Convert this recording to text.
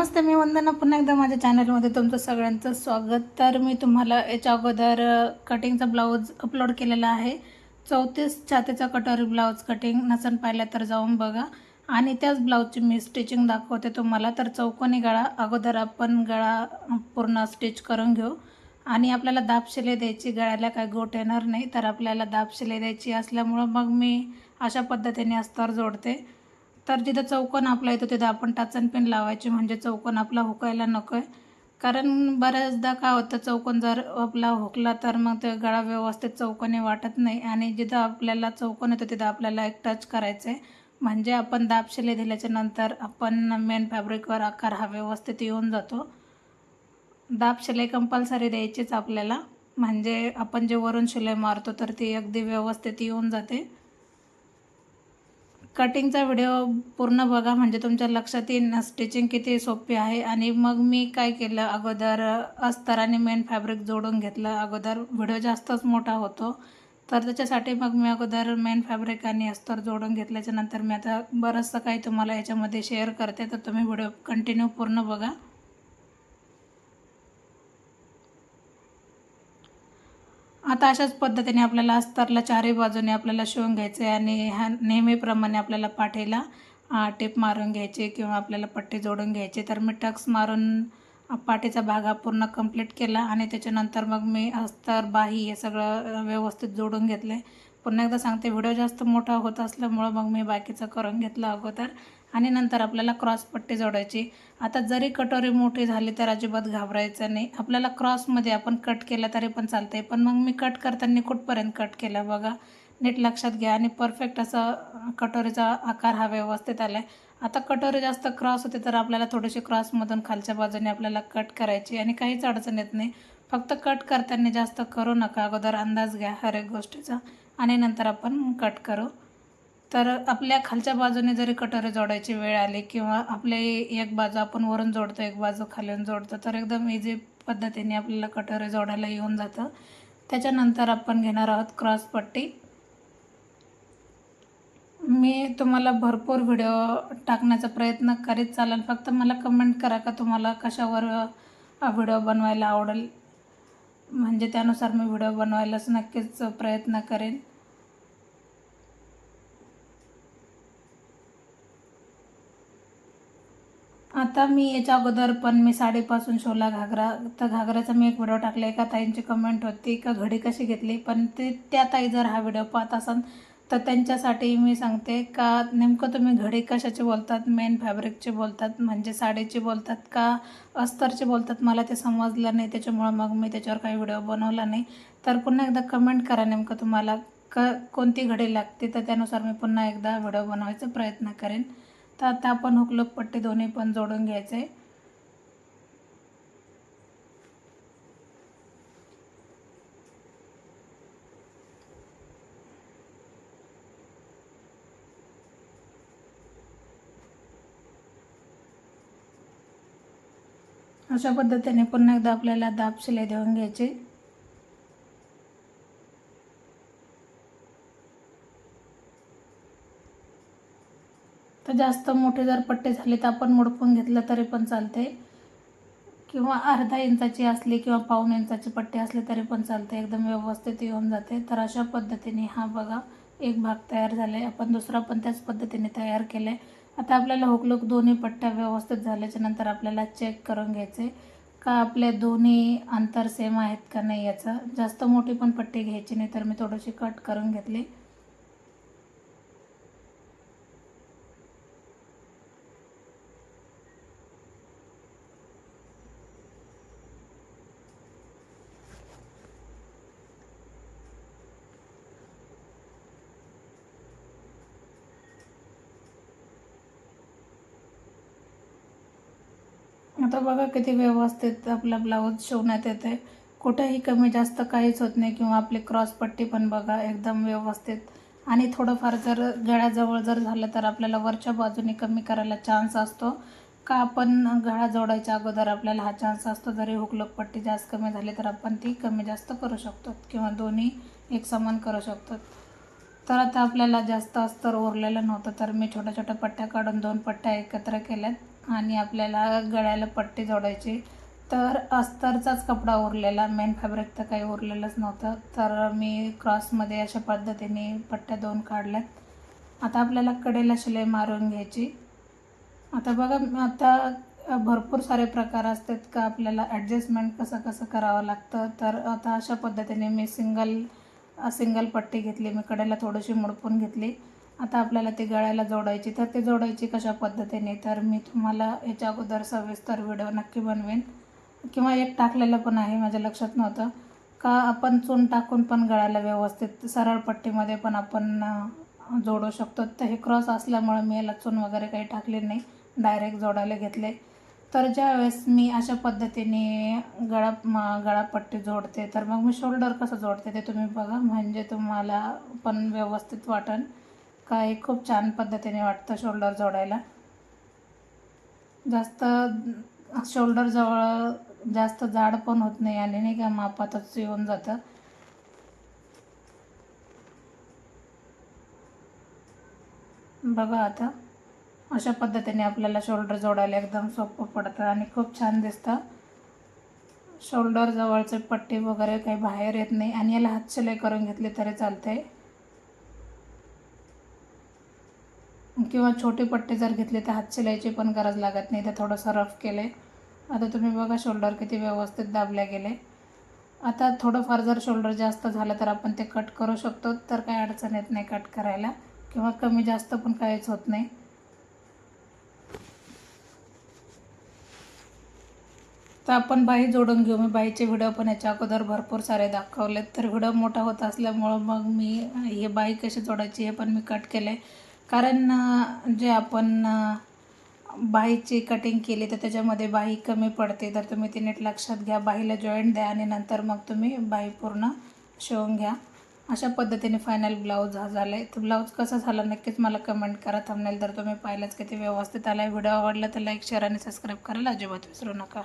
नमस्ते मी वंदना. पुन्हा एकदा माझ्या चॅनलमध्ये तुमचं सगळ्यांचं स्वागत. तर मी तुम्हाला याच्या अगोदर कटिंगचा ब्लाऊज अपलोड केलेला आहे. चौतीस छातीचा कटोरी ब्लाऊज कटिंग नसन पाहिलं तर जाऊन बघा. आणि त्याच ब्लाऊजची मी स्टिचिंग दाखवते तुम्हाला. तर चौकोनी गळा अगोदर आपण गळा पूर्ण स्टिच करून घेऊ. आणि आपल्याला दाब शिलाई द्यायची गळ्याला काय गोट येणार नाही. तर आपल्याला दाब शिलाई द्यायची असल्यामुळं मग मी अशा पद्धतीने अस्तर जोडते. तर जिथं चौकोन आपला येतो तिथं आपण टाचन पिन लावायची. म्हणजे चौकोन आपला हुकायला नको आहे कारण बऱ्याचदा काय होतं चौकोन जर आपला हुकला तर मग ते गळा व्यवस्थित चौकोने वाटत नाही. आणि जिथं आपल्याला चौकोन येतो तिथं आपल्याला एक टच करायचं आहे म्हणजे आपण दाब दिल्याच्या नंतर आपण मेन फॅब्रिकवर आकार हा व्यवस्थित येऊन जातो. दाब शिलाई कंपल्सरी द्यायचीच आपल्याला. म्हणजे आपण जे वरून शिलाई मारतो तर ती अगदी व्यवस्थित येऊन जाते. कटिंगचा व्हिडिओ पूर्ण बघा म्हणजे तुमच्या लक्षात येईल स्टिचिंग किती सोपी आहे. आणि मग मी काय केलं अगोदर अस्तर आणि मेन फॅब्रिक जोडून घेतलं. अगोदर व्हिडिओ जास्तच मोठा होतो. तर त्याच्यासाठी मग मी अगोदर मेन फॅब्रिक आणि अस्तर जोडून घेतल्याच्या नंतर मी आता बरंचसं काही तुम्हाला याच्यामध्ये शेअर करते. तर तुम्ही व्हिडिओ कंटिन्यू पूर्ण बघा. आता अशाच पद्धतीने आपल्याला अस्तरला चारही बाजूने आपल्याला शिवून घ्यायचे आणि ह्या नेहमीप्रमाणे आपल्याला पाठीला टेप मारून घ्यायचे किंवा आपल्याला पट्टी जोडून घ्यायचे. तर मी टक्स मारून पाठीचा भाग हा पूर्ण कंप्लीट केला आणि त्याच्यानंतर मग मी अस्तर बाही हे सगळं व्यवस्थित जोडून घेतलं आहे पुन्हा एकदा सांगते व्हिडिओ जास्त मोठा होत असल्यामुळं मग मी बाकीचं करून घेतलं अगोदर. आणि नंतर आपल्याला क्रॉस पट्टी जोडायची. आता जरी कटोरी मोठी झाली तर अजिबात घाबरायचं नाही. आपल्याला क्रॉसमध्ये आपण कट केलं तरी पण चालते पण मग मी कट करताना कुठपर्यंत कट केला बघा? नीट लक्षात घ्या. आणि परफेक्ट असं कटोरीचा आकार हा व्यवस्थित आला आहे आता कटोरी जास्त क्रॉस होते तर आपल्याला थोडीशी क्रॉसमधून खालच्या बाजूने आपल्याला कट करायची आणि काहीच अडचण येत नाही. फक्त कट करताना जास्त करू नका. अगोदर अंदाज घ्या हर एक गोष्टीचा. आणि नंतर आपण कट करू. तर आपल्या खालच्या बाजूने जरी कटोरे जोडायची वेळ आली किंवा आपले एक बाजू आपण वरून जोडतो एक बाजू खालून जोडतो तर एकदम इझी पद्धतीने आपल्याला कटोरे जोडायला येऊन जातं. त्याच्यानंतर आपण घेणार आहोत क्रॉस पट्टी. मी तुम्हाला भरपूर व्हिडिओ टाकण्याचा प्रयत्न करीत चालेल. फक्त मला कमेंट करा का तुम्हाला कशावर व्हिडिओ बनवायला आवडेल. म्हणजे त्यानुसार मी व्हिडिओ बनवायलाच नक्कीच प्रयत्न करेन. आता मी याच्या अगोदर पण मी साडीपासून शोला घागरा तर घागराचा मी एक व्हिडिओ टाकला. एका ताईंची कमेंट होती का घडी कशी घेतली? पण ते त्या ताई जर हा व्हिडिओ पाहत असाल तर त्यांच्यासाठी मी सांगते का नेमकं तुम्ही घडी कशाची बोलतात? मेन फॅब्रिकची बोलतात? म्हणजे साडीची बोलतात का? अस्तरची बोलतात? मला ते समजलं नाही. त्याच्यामुळं मग मी त्याच्यावर काही व्हिडिओ बनवला नाही. तर पुन्हा एकदा कमेंट करा नेमकं तुम्हाला क कोणती घडी लागते? तर त्यानुसार मी पुन्हा एकदा व्हिडिओ बनवायचा प्रयत्न करेन. तर आता आपण हुकलूक पट्टी दोन्ही पण जोडून घ्यायचे. अशा पद्धतीने पुन्हा एकदा आपल्याला दाब शिलाई देऊन घ्यायची. तर जास्त मोठी जर पट्टी झाले तर आपण मोडपून घेतलं तरी पण चालते किंवा अर्धा इंचाची असली किंवा पाऊण इंचाचे पट्टी असली तरी पण चालते एकदम व्यवस्थित येऊन जाते तर अशा पद्धतीने हा बघा एक भाग तयार झाला आहे आपण दुसरा पण त्याच पद्धतीने तयार केला आहे आता आपल्याला हुकलूक दोन्ही पट्ट्या व्यवस्थित झाल्याच्यानंतर आपल्याला चेक करून घ्यायचे का आपले दोन्ही अंतर सेम आहेत का नाही याचं? जास्त मोठी पण पट्टी घ्यायची नाही तर मी थोडीशी कट करून घेतली. आता बघा किती व्यवस्थित आपला ब्लाऊज शिवण्यात येते कुठेही कमी जास्त काहीच होत नाही किंवा आपली क्रॉस पट्टी पण बघा एकदम व्यवस्थित. आणि थोडंफार जर गळ्याजवळ जर झालं तर आपल्याला वरच्या बाजूने कमी करायला चान्स असतो. का आपण गळा जोडायच्या अगोदर आपल्याला हा चान्स असतो? जरी हुकलोक पट्टी जास्त कमी झाली तर आपण ती कमी जास्त करू शकतो किंवा दोन्ही एक समान करू शकतो. तर आता आपल्याला जास्त अस्तर उरलेलं नव्हतं तर मी छोट्या छोट्या पट्ट्या काढून दोन पट्ट्या एकत्र केल्यात. आणि आपल्याला गळ्याला पट्टी जोडायची. तर अस्तरचाच कपडा उरलेला. मेन फॅब्रिक तर काही उरलेलंच नव्हतं. तर मी क्रॉसमध्ये अशा पद्धतीने पट्ट्या दोन काढल्यात. आता आपल्याला कडेला शिलाई मारून घ्यायची. आता बघा आता भरपूर सारे प्रकार असतात का आपल्याला ॲडजस्टमेंट कसं कसं करावं लागतं. तर आता अशा पद्धतीने मी सिंगल सिंगल पट्टी घेतली. मी कडेला थोडीशी मुडपून घेतली. आता आपल्याला ती गळ्याला जोडायची तर ते जोडायची कशा पद्धतीने? तर मी तुम्हाला याच्या अगोदर सविस्तर व्हिडिओ नक्की बनवेन. किंवा एक टाकलेलं पण आहे माझ्या लक्षात नव्हतं. का आपण चून टाकून पण गळ्याला व्यवस्थित सरळ पट्टीमध्ये पण आपण जोडू शकतो? तर हे क्रॉस असल्यामुळे मी याला चून वगैरे काही टाकले नाही डायरेक्ट जोडायला घेतले. तर ज्यावेळेस मी अशा पद्धतीने गळा म- गळापट्टी जोडते तर मग मी शोल्डर कसं जोडते ते तुम्ही बघा. म्हणजे तुम्हाला पण व्यवस्थित वाटेल. काय खूप छान पद्धतीने वाटतं शोल्डर जोडायला. जास्त शोल्डर जवळ जास्त जाड पण होत नाही आणि नाही का मापातच येऊन जातं. बघा आता अशा पद्धतीने आपल्याला शोल्डर जोडायला एकदम सोपं पडतं आणि खूप छान दिसतं. शोल्डर जवळचे पट्टी वगैरे काही बाहेर येत नाही आणि याला हातशिलाई करून घेतली तरी चालते किंवा छोटे पट्टे जर घेतले तर हात शिलाईची पण गरज लागत नाही. तर थोडंसं रफ केलं आता तुम्ही बघा शोल्डर किती व्यवस्थित दाबले गेले. आता थोडंफार जर शोल्डर जास्त झालं तर आपण ते कट करू शकतो. तर काही अडचण येत नाही कट करायला. किंवा कमी जास्त पण काहीच होत नाही. तर आपण बाई जोडून घेऊ. मी बाईचे व्हिडिओ पण याच्या अगोदर भरपूर सारे दाखवलेत. तर व्हिडिओ मोठा होत असल्यामुळं मग मी हे बाई कशी जोडायची हे पण मी कट केले कारण जे आपण अं, बाहीची कटिंग केली तर त्याच्यामध्ये बाही कमी पडते. तर तुम्ही ते नीट लक्षात घ्या. बाहीला जॉईंट द्या आणि नंतर मग तुम्ही बाही पूर्ण शिवून घ्या. अशा पद्धतीने फायनल ब्लाऊज हा झाला आहे तर ब्लाऊज कसा झाला नक्कीच मला कमेंट करा. थांबनेल तर तुम्ही पाहिलंच किती व्यवस्थित आला आहे व्हिडिओ आवडला तर लाईक शेअर आणि सबस्क्राईब करायला अजिबात विसरू नका.